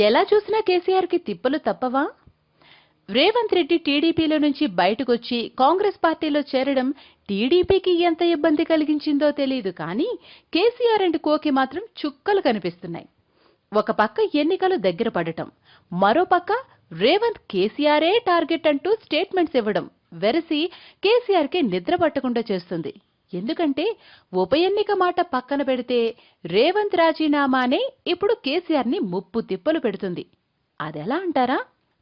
ఎలా చూసినా కేసీఆర్కి తిప్పలు తప్పవా? రేవంత్ రెడ్డి టీడీపీలో నుంచి బయటకొచ్చి కాంగ్రెస్ పార్టీలో చేరడం టీడీపీకి ఎంత ఇబ్బంది కలిగించిందో తెలియదు కానీ కేసీఆర్ అండ్ కోకి మాత్రం చుక్కలు కనిపిస్తున్నాయి. ఒక పక్క ఎన్నికలు దగ్గర పడటం మరోపక్క రేవంత్ కేసీఆరే టార్గెట్ అంటూ స్టేట్మెంట్స్ ఇవ్వడం వెరసి కేసీఆర్కి నిద్ర పట్టకుండా చేస్తుంది. ఎందుకంటే ఉప ఎన్నిక మాట పక్కన పెడితే రేవంత్ రాజీనామానే ఇప్పుడు కేసీఆర్ని ముప్పు తిప్పలు పెడుతుంది. అదెలా అంటారా?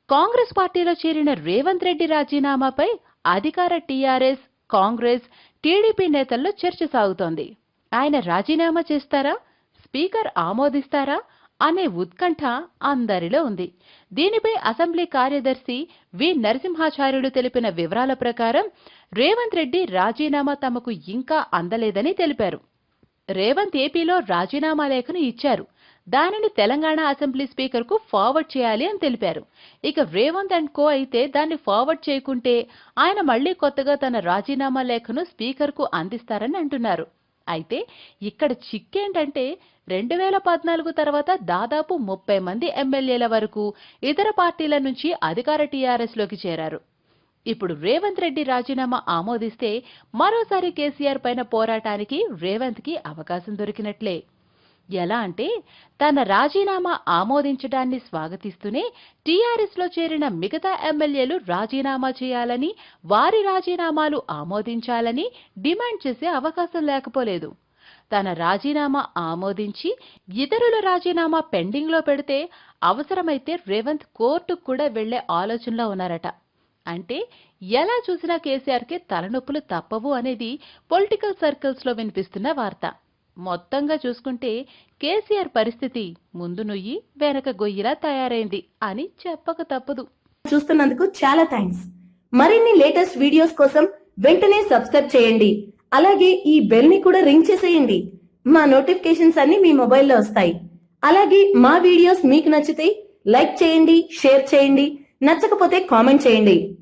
కాంగ్రెస్ పార్టీలో చేరిన రేవంత్ రెడ్డి రాజీనామాపై అధికార టీఆర్ఎస్ కాంగ్రెస్ టీడీపీ నేతల్లో చర్చ సాగుతోంది. ఆయన రాజీనామా చేస్తారా? స్పీకర్ ఆమోదిస్తారా? అనే ఉత్కంఠ అందరిలో ఉంది. దీనిపై అసెంబ్లీ కార్యదర్శి వి. నరసింహాచార్యుడు తెలిపిన వివరాల ప్రకారం రేవంత్ రెడ్డి రాజీనామా తమకు ఇంకా అందలేదని తెలిపారు. రేవంత్ ఏపీలో రాజీనామా లేఖను ఇచ్చారు. దానిని తెలంగాణ అసెంబ్లీ స్పీకర్కు ఫార్వర్డ్ చేయాలి అని తెలిపారు. ఇక రేవంత్ అండ్ కో అయితే దాన్ని ఫార్వర్డ్ చేయకుంటే ఆయన మళ్ళీ కొత్తగా తన రాజీనామా లేఖను స్పీకర్కు అందిస్తారని అంటున్నారు. అయితే ఇక్కడ చిక్కేంటంటే రెండు వేల పద్నాలుగు తర్వాత దాదాపు ముప్పై మంది ఎమ్మెల్యేల వరకు ఇతర పార్టీల నుంచి అధికార టీఆర్ఎస్లోకి చేరారు. ఇప్పుడు రేవంత్ రెడ్డి రాజీనామా ఆమోదిస్తే మరోసారి కేసీఆర్ పైన పోరాటానికి రేవంత్కి అవకాశం దొరికినట్లే. ఎలా అంటే తన రాజీనామా ఆమోదించడాన్ని స్వాగతిస్తూనే టీఆర్ఎస్లో చేరిన మిగతా ఎమ్మెల్యేలు రాజీనామా చేయాలని వారి రాజీనామాలు ఆమోదించాలని డిమాండ్ చేసే అవకాశం లేకపోలేదు. తన రాజీనామా ఆమోదించి ఇతరుల రాజీనామా పెండింగ్లో పెడితే అవసరమైతే రేవంత్ కోర్టుకు కూడా వెళ్ళే ఆలోచనలో ఉన్నారట. అంటే ఎలా చూసినా కేసీఆర్కి తలనొప్పులు తప్పవు అనేది పొలిటికల్ సర్కిల్స్లో వినిపిస్తున్న వార్త. మొత్తంగా చూసుకుంటే కేసీఆర్ పరిస్థితి ముందు నుయ్యి వెనక గొయ్యిలా తయారైంది అని చెప్పక తప్పదు. చూస్తున్నందుకు చాలా థ్యాంక్స్ మరిన్ని లేటెస్ట్ వీడియోస్ కోసం వెంటనే సబ్స్క్రైబ్ చేయండి. అలాగే ఈ బెల్ని కూడా రింగ్ చేసేయండి. మా నోటిఫికేషన్స్ అన్ని మీ మొబైల్లో వస్తాయి. అలాగే మా వీడియోస్ మీకు నచ్చితే లైక్ చేయండి షేర్ చేయండి. నచ్చకపోతే కామెంట్ చేయండి.